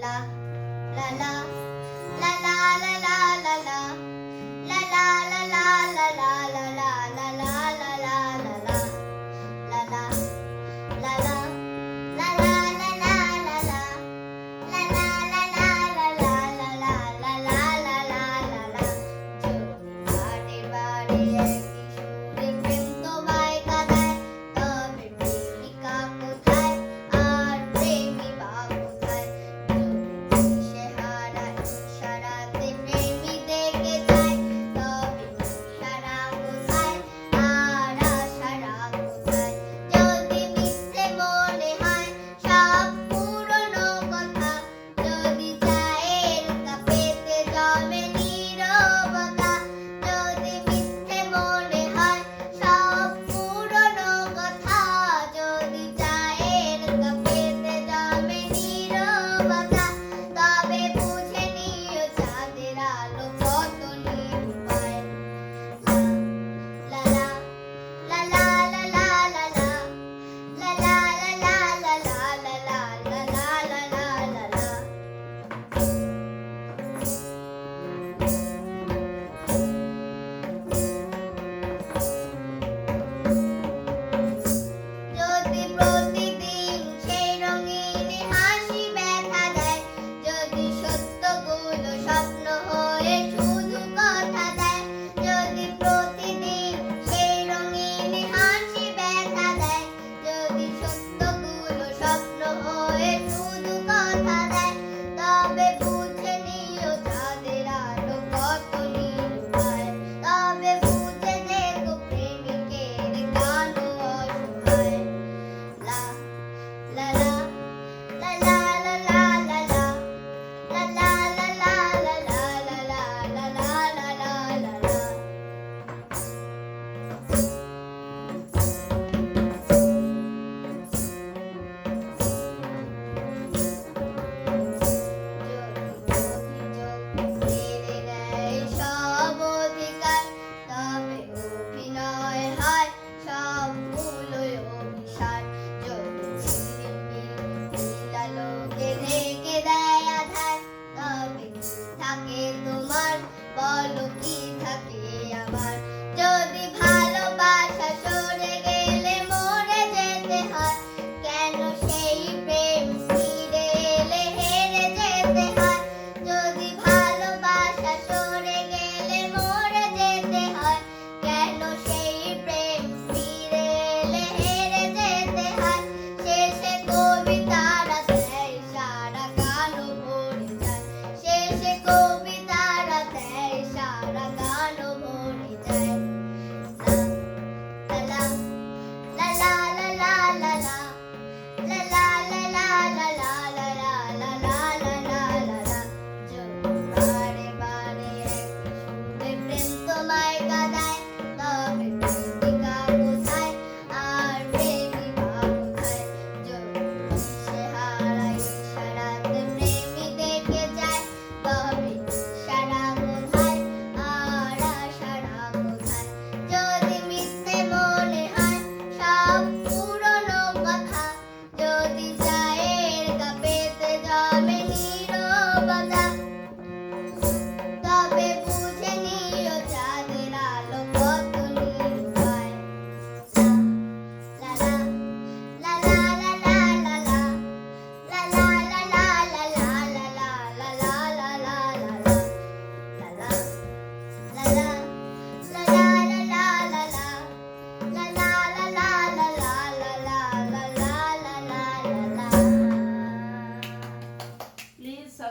啦啦啦。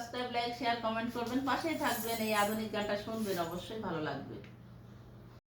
subscribe like share comment করবেন। পাশেই থাকবেন এই আধুনিক গানটা শুনবেন অবশ্যই ভালো লাগবে।